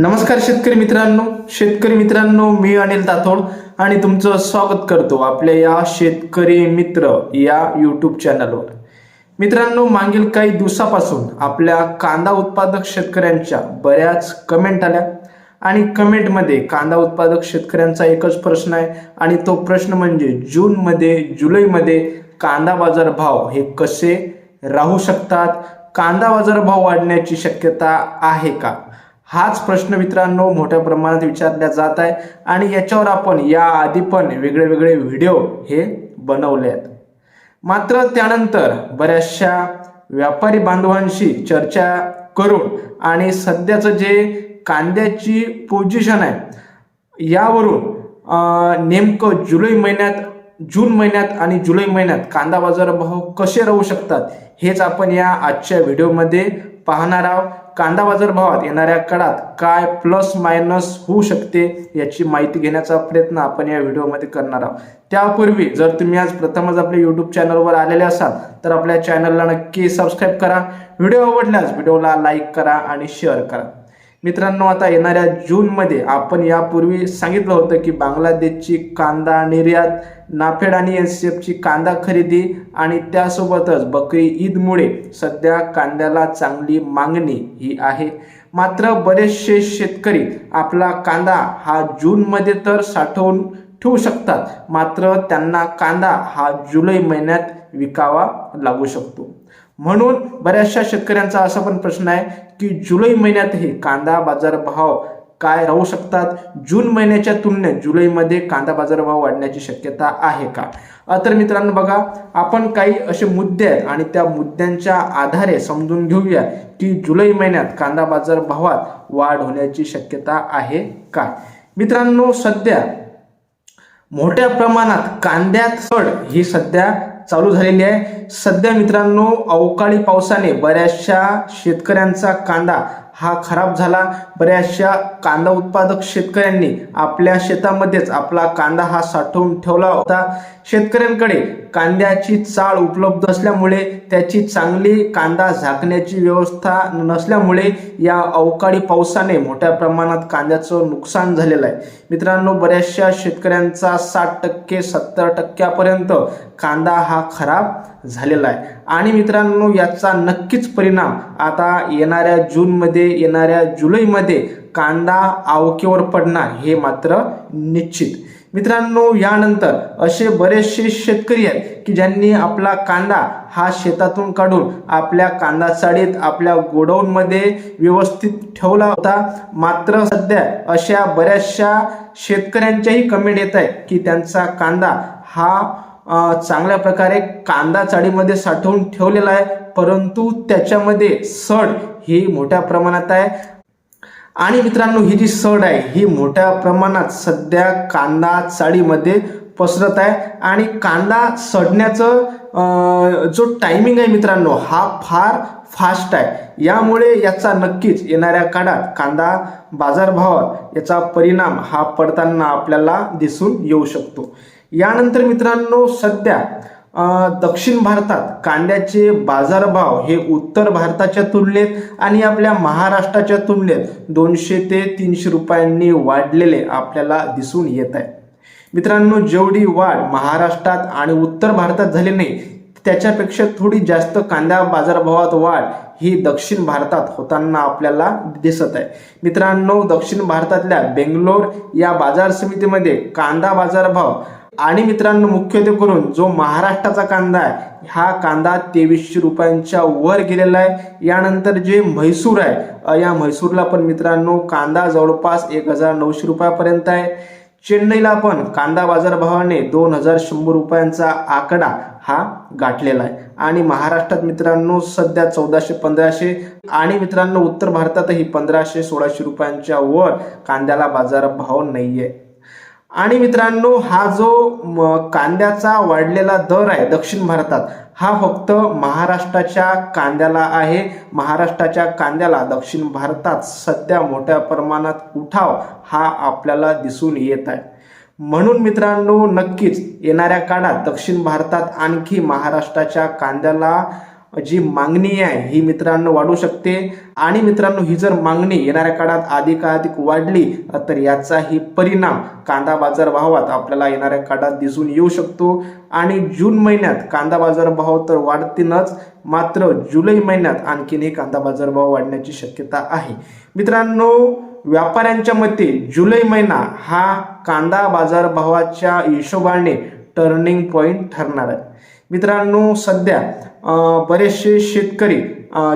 नमस्कार शेतकरी मित्रांनो. शेतकरी मित्रांनो मी अनिल ताथोड आणि तुमचं स्वागत करतो आपल्या या शेतकरी मित्र या यूट्यूब चॅनलवर मित्रांनो मागील काही दिवसापासून आपल्या कांदा उत्पादक शेतकऱ्यांच्या बऱ्याच कमेंट आल्या आणि कमेंटमध्ये कांदा उत्पादक शेतकऱ्यांचा एकच प्रश्न आहे आणि तो प्रश्न म्हणजे जूनमध्ये जुलैमध्ये कांदा बाजार भाव हे कसे राहू शकतात? कांदा बाजार भाव वाढण्याची शक्यता आहे का? हाच प्रश्न मित्रांनो मोठ्या प्रमाणात विचारला जात आहे. आणि याच्यावर आपण या आधी पण वेगळे वेगळे व्हिडिओ हे बनवले आहेत मात्र त्यानंतर बऱ्याचशा व्यापारी बांधवांशी चर्चा करून आणि सध्याचं जे कांद्याची पोझिशन आहे यावरून नेमकं जुलै महिन्यात जून महिन्यात आणि जुलै महिन्यात कांदा बाजार भाव कसे राहू शकतात हेच आपण या आजच्या व्हिडिओमध्ये पाहणार आहोत. कांदा बाजार भावात येणाऱ्या काळात काय प्लस मायनस होऊ शकते याची माहिती घेण्याचा प्रयत्न आपण या व्हिडिओमध्ये करणार आहोत. त्यापूर्वी जर तुम्ही आज प्रथमच आपल्या युट्यूब चॅनलवर आलेले असाल तर आपल्या चॅनलला नक्की सबस्क्राईब करा. व्हिडिओ आवडल्यास व्हिडिओला लाईक करा आणि शेअर करा. मित्रांनो आता येणाऱ्या जूनमध्ये आपण यापूर्वी सांगितलं होतं की बांगलादेशची कांदा निर्यात नाफेड आणि एस सी एफची कांदा खरेदी आणि त्यासोबतच बकरी ईदमुळे सध्या कांद्याला चांगली मागणी ही आहे. मात्र बरेचसे शेतकरी आपला कांदा हा जूनमध्ये तर साठवून ठेवू शकतात. मात्र त्यांना कांदा हा जुलै महिन्यात विकावा लागू शकतो. म्हणून बऱ्याचशा शेतकऱ्यांचा असा पण प्रश्न आहे की जुलै महिन्यातही कांदा बाजार भाव काय राहू शकतात? जून महिन्याच्या तुलनेत जुलैमध्ये कांदा बाजारभाव वाढण्याची शक्यता आहे का? तर मित्रांनो बघा आपण काही असे मुद्दे आहेत आणि त्या मुद्द्यांच्या आधारे समजून घेऊया की जुलै महिन्यात कांदा बाजार भावात वाढ होण्याची शक्यता आहे का? मित्रांनो सध्या मोठ्या प्रमाणात कांद्यात चढ ही सध्या चालू झालेली आहे. सध्या मित्रांनो अवकाळी पावसाने बऱ्याचशा शेतकऱ्यांचा कांदा हा खराब झाला. बऱ्याचशा कांदा उत्पादक शेतकऱ्यांनी आपल्या शेतामध्येच आपला कांदा हा साठवून ठेवला होता. शेतकऱ्यांकडे कांद्याची चाळ उपलब्ध असल्यामुळे त्याची चांगली कांदा झाकण्याची व्यवस्था नसल्यामुळे या अवकाळी पावसाने मोठ्या प्रमाणात कांद्याचं नुकसान झालेलं आहे. मित्रांनो बऱ्याचशा शेतकऱ्यांचा साठ टक्के सत्तर टक्क्यापर्यंत कांदा हा खराब झालेला आहे. आणि मित्रांनो याचा नक्कीच परिणाम आता येणाऱ्या जूनमध्ये येणाऱ्या जुलैमध्ये कांदा आवकेवर पडणार हे मात्र निश्चित. मित्रांनो यानंतर असे बरेचसे शेतकरी आहेत की ज्यांनी आपला कांदा हा शेतातून काढून आपल्या कांदा चाळीत आपल्या गोडाऊनमध्ये व्यवस्थित ठेवला होता. मात्र सध्या अशा बऱ्याचशा शेतकऱ्यांच्याही कमेंट येत आहे की त्यांचा कांदा हा चांगल्या प्रकारे कांदा चाळीमध्ये साठवून ठेवलेला आहे परंतु त्याच्यामध्ये सड ही मोठ्या प्रमाणात आहे. आणि मित्रांनो ही जी सड आहे ही मोठ्या प्रमाणात सध्या कांदा चाळीमध्ये पसरत आहे. आणि कांदा सडण्याचं जो टायमिंग आहे मित्रांनो हा फार फास्ट आहे. यामुळे याचा नक्कीच येणाऱ्या काळात कांदा बाजारभावात याचा परिणाम हा पडताना आपल्याला दिसून येऊ शकतो. यानंतर मित्रांनो सध्या दक्षिण भारतात कांद्याचे बाजारभाव हे उत्तर भारताच्या तुलनेत आणि आपल्या महाराष्ट्राच्या तुलनेत दोनशे ते तीनशे रुपयांनी वाढलेले आपल्याला दिसून येत आहे. मित्रांनो जेवढी वाढ महाराष्ट्रात आणि उत्तर भारतात झाली नाही त्याच्यापेक्षा थोडी जास्त कांदा बाजारभावात वाढ ही दक्षिण भारतात होताना आपल्याला दिसत आहे. मित्रांनो दक्षिण भारतातल्या बेंगलोर या बाजार समितीमध्ये कांदा बाजारभाव आणि मित्रांनो मुख्यत्वे करून जो महाराष्ट्राचा कांदा आहे हा कांदा तेवीसशे रुपयांच्या वर गेलेला आहे. यानंतर जे म्हैसूर आहे या म्हैसूरला पण मित्रांनो कांदा जवळपास एक हजार नऊशे रुपयापर्यंत आहे. चेन्नईला पण कांदा बाजारभावाने दोन हजार शंभर रुपयांचा आकडा हा गाठलेला आहे. आणि महाराष्ट्रात मित्रांनो सध्या चौदाशे पंधराशे आणि मित्रांनो उत्तर भारतातही पंधराशे सोळाशे रुपयांच्या वर कांद्याला बाजारभाव नाही आहे आणि मित्रांनो हा जो म, कांद्याचा वाढलेला दर आहे दक्षिण भारतात हा फक्त महाराष्ट्राच्या कांद्याला आहे. महाराष्ट्राच्या कांद्याला दक्षिण भारतात सध्या मोठ्या प्रमाणात उठाव हा आपल्याला दिसून येत आहे. म्हणून मित्रांनो नक्कीच येणाऱ्या काळात दक्षिण भारतात आणखी महाराष्ट्राच्या कांद्याला जी मागणी आहे ही मित्रांनो वाढू शकते. आणि मित्रांनो ही जर मागणी येणाऱ्या काळात अधिकाधिक वाढली तर याचाही परिणाम कांदा बाजार भावात आपल्याला येणाऱ्या काळात दिसून येऊ शकतो. आणि जून महिन्यात कांदा बाजार भाव तर वाढतीलच मात्र जुलै महिन्यात आणखीनही कांदा बाजार भाव वाढण्याची शक्यता आहे. मित्रांनो व्यापाऱ्यांच्या मते जुलै महिना हा कांदा बाजार भावाच्या हिशोबाने टर्निंग पॉईंट ठरणार आहे. मित्रांनो सध्या बरेचसे शेतकरी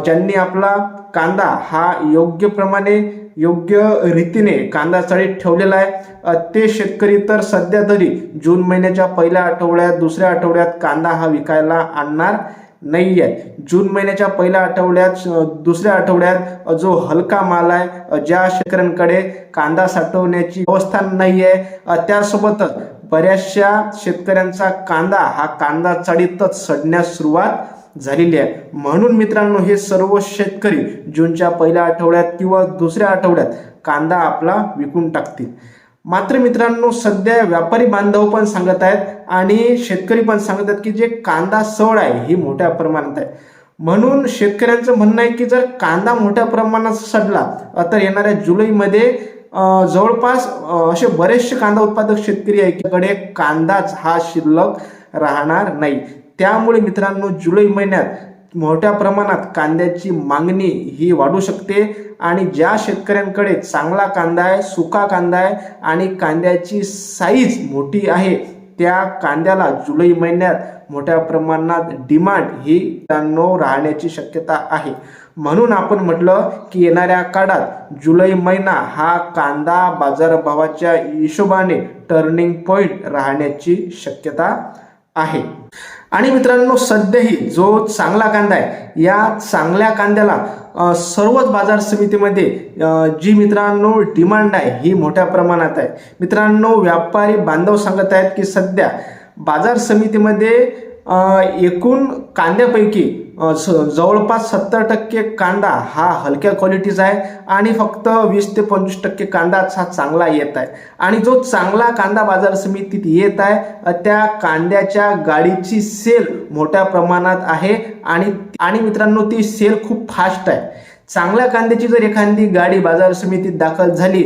ज्यांनी आपला कांदा हा योग्य प्रमाणे योग्य रीतीने कांदा चाळीत ठेवलेला आहे ते शेतकरी तर सध्या तरी जून महिन्याच्या पहिल्या आठवड्यात दुसऱ्या आठवड्यात कांदा हा विकायला आणणार नाही आहे जून महिन्याच्या पहिल्या आठवड्यात दुसऱ्या आठवड्यात जो हलका माल आहे ज्या शेतकऱ्यांकडे कांदा साठवण्याची व्यवस्था नाही आहे त्यासोबतच बऱ्याचशा शेतकऱ्यांचा कांदा हा कांदा चाळीतच सडण्यास सुरुवात झालेली आहे. म्हणून मित्रांनो हे सर्व शेतकरी जूनच्या पहिल्या आठवड्यात किंवा दुसऱ्या आठवड्यात कांदा आपला विकून टाकतील. मात्र मित्रांनो सध्या व्यापारी बांधव पण सांगत आहेत आणि शेतकरी पण सांगत आहेत की जे कांदा सड आहे ही मोठ्या प्रमाणात आहे. म्हणून शेतकऱ्यांचं म्हणणं आहे की जर कांदा मोठ्या प्रमाणात सडला तर येणाऱ्या जुलैमध्ये जवळपास असे बरेचसे कांदा उत्पादक शेतकरी आहे कडे कांदाच हा शिल्लक राहणार नाही. त्यामुळे मित्रांनो जुलै महिन्यात मोठ्या प्रमाणात कांद्याची मागणी ही वाढू शकते आणि ज्या शेतकऱ्यांकडे चांगला कांदा आहे सुका कांदा आहे आणि कांद्याची साईज मोठी आहे त्या कांद्याला जुलै महिन्यात मोठ्या प्रमाणात डिमांड ही मित्रांनो राहण्याची शक्यता आहे. म्हणून आपण म्हटलं की येणाऱ्या काळात जुलै महिना हा कांदा बाजारभावाच्या हिशोबाने टर्निंग पॉईंट राहण्याची शक्यता आहे. आणि मित्रांनो सध्याही जो चांगला कांदा आहे या चांगल्या कांद्याला सर्वच बाजार समितीमध्ये जी मित्रांनो डिमांड आहे ही मोठ्या प्रमाणात आहे. मित्रांनो व्यापारी बांधव सांगत आहेत की सध्या बाजार समितीमध्ये एकूण कांद्यापैकी स- जवळपास सत्तर टक्के कांदा हा हलक्या क्वालिटीचा आहे आणि फक्त वीस ते पंचवीस टक्के कांदाच हा चांगला येत आहे. आणि जो चांगला कांदा बाजार समितीत येत आहे त्या कांद्याच्या गाडीची सेल मोठ्या प्रमाणात आहे आणि आणि मित्रांनो ती सेल खूप फास्ट आहे. चांगल्या कांद्याची जर एखादी गाडी बाजार समितीत दाखल झाली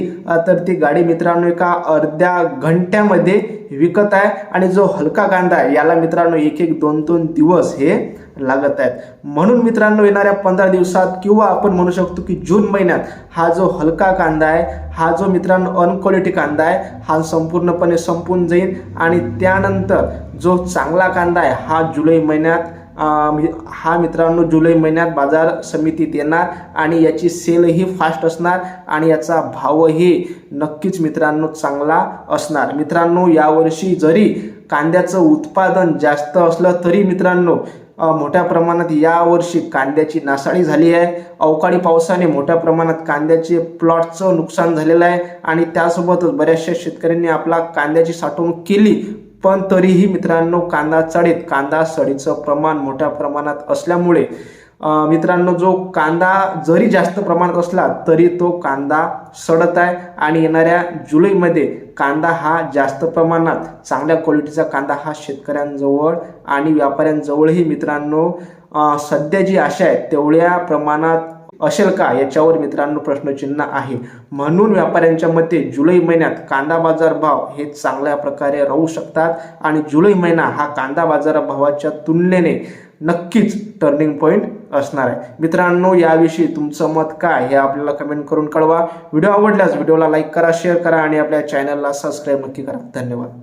तर ती गाडी मित्रांनो एका अर्ध्या घंट्यामध्ये विकत आहे आणि जो हलका कांदा आहे याला मित्रांनो एक एक दोन दोन दिवस हे लागत आहेत. म्हणून मित्रांनो येणाऱ्या पंधरा दिवसात किंवा आपण म्हणू शकतो की जून महिन्यात हा जो हलका कांदा आहे हा जो मित्रांनो अनक्वालिटी कांदा आहे हा संपूर्णपणे संपून जाईल आणि त्यानंतर जो चांगला कांदा आहे हा जुलै महिन्यात म्हणजे हा मित्रांनो जुलै महिन्यात बाजार समितीत येणार आणि याची सेलही फास्ट असणार आणि याचा भावही नक्कीच मित्रांनो चांगला असणार. मित्रांनो यावर्षी जरी कांद्याचं उत्पादन जास्त असलं तरी मित्रांनो मोठ्या प्रमाणात यावर्षी कांद्याची नासाडी झाली आहे. अवकाळी पावसाने मोठ्या प्रमाणात कांद्याचे प्लॉटचं नुकसान झालेलं आहे आणि त्यासोबतच बऱ्याचशा शेतकऱ्यांनी आपला कांद्याची साठवणूक केली. पण तरीही मित्रांनो कांदा चढीत कांदा सडीचं प्रमाण मोठ्या प्रमाणात असल्यामुळे मित्रांनो जो कांदा जरी जास्त प्रमाणात असला तरी तो कांदा सडत आहे आणि येणाऱ्या जुलैमध्ये कांदा हा जास्त प्रमाणात चांगल्या क्वालिटीचा कांदा हा शेतकऱ्यांजवळ आणि व्यापाऱ्यांजवळही मित्रांनो सध्या जी आशा आहे तेवढ्या प्रमाणात असेल का? याच्यावर मित्रांनो प्रश्नचिन्ह आहे. म्हणून व्यापाऱ्यांच्या मते जुलै महिन्यात कांदा बाजार भाव हे चांगल्या प्रकारे राहू शकतात आणि जुलै महिना हा कांदा बाजार भावाच्या तुलनेने नक्कीच टर्निंग पॉईंट असणार आहे. मित्रांनो याविषयी तुमचं मत काय हे आपल्याला कमेंट करून कळवा. व्हिडिओ आवडल्यास व्हिडिओला लाईक करा शेअर करा आणि आपल्या चॅनलला सबस्क्राईब नक्की करा. धन्यवाद.